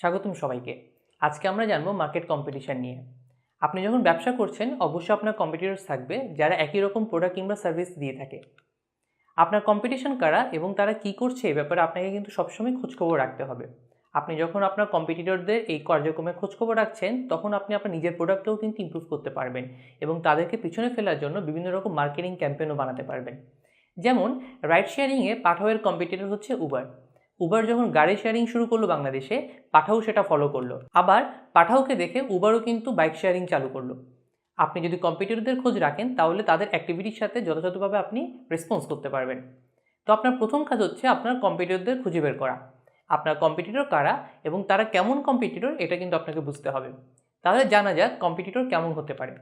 স্বাগতম সবাইকে। আজকে আমরা জানব মার্কেট কম্পিটিশন নিয়ে। আপনি যখন ব্যবসা করছেন, অবশ্যই আপনার কম্পিটিটর্স থাকবে যারা একই রকম প্রোডাক্ট কিংবা সার্ভিস দিয়ে থাকে। আপনার কম্পিটিশন কারা এবং তারা কি করছে এই ব্যাপারে আপনাকে কিন্তু সবসময় খোঁজখবর রাখতে হবে। আপনি যখন আপনার কম্পিটিটরদের এই কার্যক্রমে খোঁজখবর রাখছেন, তখন আপনি আপনার নিজের প্রোডাক্টও কিন্তু ইমপ্রুভ করতে পারবেন এবং তাদেরকে পিছনে ফেলার জন্য বিভিন্ন রকম মার্কেটিং ক্যাম্পেনও বানাতে পারবেন। যেমন রাইড শেয়ারিংয়ে পাঠাওয়ের কম্পিটিটর হচ্ছে উবার উবার যখন গাড়ি শেয়ারিং শুরু করল বাংলাদেশে, পাঠাও সেটা ফলো করল। আবার পাঠাওকে দেখে উবারও কিন্তু বাইক শেয়ারিং চালু করল। আপনি যদি কম্পিটিটরদের খোঁজ রাখেন, তাহলে তাদের অ্যাক্টিভিটির সাথে যথাযথভাবে আপনি রেসপন্স করতে পারবেন। তো আপনার প্রথম কাজ হচ্ছে আপনার কম্পিটিটরদের খুঁজে বের করা। আপনার কম্পিটিটর কারা এবং তারা কেমন কম্পিটিটর এটা কিন্তু আপনাকে বুঝতে হবে। তাহলে জানা যাক কম্পিটিটর কেমন হতে পারে।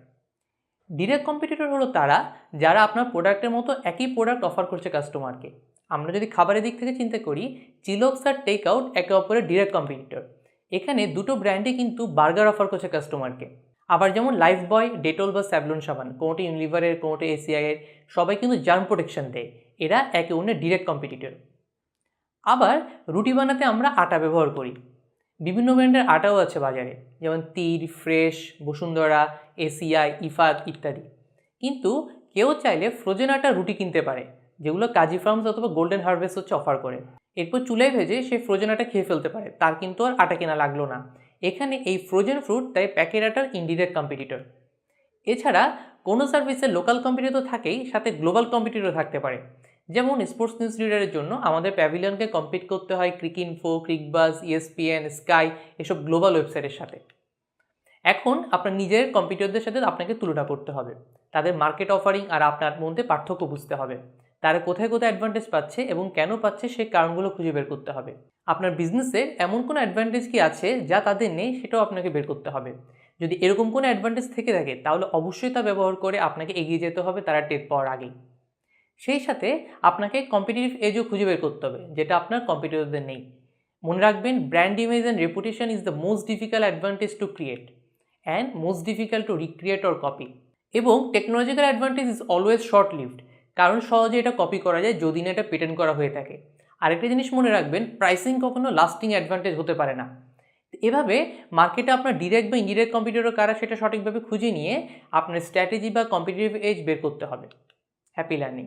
ডিরেক্ট কম্পিটিটর হলো তারা যারা আপনার প্রোডাক্টের মতো একই প্রোডাক্ট অফার করছে কাস্টমারকে আমরা যদি খাবারের দিক থেকে চিন্তা করি চিলক্স আর টেক আউট একে অপরের ডিরেক্ট কম্পিটিটর এখানে দুটো ব্র্যান্ডে কিন্তু বার্গার অফার করছে কাস্টমারকে আবার যেমন লাইফ বয় ডেটল বা স্যাভলন সাবান, কোনোটি ইউনিলিভারের কোনোটি এসিআইয়ের সবাই কিন্তু জার্ম প্রোটেকশন দেয়। এরা একে অন্যের ডিরেক্ট কম্পিটিটর আবার রুটি বানাতে আমরা আটা ব্যবহার করি। বিভিন্ন ব্র্যান্ডের আটাও আছে বাজারে। যেমন তীর ফ্রেশ, বসুন্ধরা এসিআই ইফাত ইত্যাদি। কিন্তু কেউ চাইলে ফ্রোজেন আটা রুটি কিনতে পারে। যেগুলো কাজি ফার্মস অথবা গোল্ডেন হারভেস্ট হচ্ছে অফার করে। এরপর চুলায় ভেজে সে ফ্রোজেন আটা খেয়ে ফেলতে পারে। তার কিন্তু আর আটা কেনা লাগল না। এখানে এই ফ্রোজেন ফ্রুট তাই প্যাকেট আটার ইনডিরেক্ট কম্পিটিটর এছাড়া কোনো সার্ভিসের লোকাল কম্পিটিটর তো থাকেই, সাথে গ্লোবাল কম্পিটিটর থাকতে পারে। যেমন স্পোর্টস নিউজ রিডারের জন্য আমাদের প্যাভিলিয়নকে কম্পিট করতে হয় ক্রিকইনফো ক্রিকবাজ ইএসপিএন স্কাই এসব গ্লোবাল ওয়েবসাইটের সাথে। এখন আপনার নিজের কম্পিটিটরদের সাথে আপনাকে তুলনা করতে হবে। তাদের মার্কেট অফারিং আর আপনার মধ্যে পার্থক্য বুঝতে হবে। তারা কোথায় কোথায় অ্যাডভান্টেজ পাচ্ছে এবং কেন পাচ্ছে সেই কারণগুলো খুঁজে বের করতে হবে। আপনার বিজনেসের এমন কোনো অ্যাডভান্টেজ কি আছে যা তাদের নেই সেটাও আপনাকে বের করতে হবে। যদি এরকম কোনো অ্যাডভান্টেজ থেকে থাকে, তাহলে অবশ্যই তা ব্যবহার করে আপনাকে এগিয়ে যেতে হবে তারা টেট পাওয়ার আগেই। সেই সাথে আপনাকে কম্পিটিটিভ এজও খুঁজে বের করতে হবে, যেটা আপনার কম্পিটিটরদের নেই। মনে রাখবেন brand image and reputation is the most difficult advantage to create and most difficult to recreate or copy এবং technological advantage is always short lived কারণ সহজে এটা কপি করা যায় যদি না এটা পেটেন্ট করা হয়ে থাকে। আরেকটা জিনিস মনে রাখবেন প্রাইসিং কখনো লাস্টিং অ্যাডভান্টেজ হতে পারে না। এভাবে মার্কেটে আপনার ডিরেক্ট বা ইনডিরেক্ট কম্পিটিটর কারা সেটা সঠিকভাবে খুঁজে নিয়ে আপনার স্ট্র্যাটেজি বা কম্পিটিটিভ এজ বের করতে হবে। Happy learning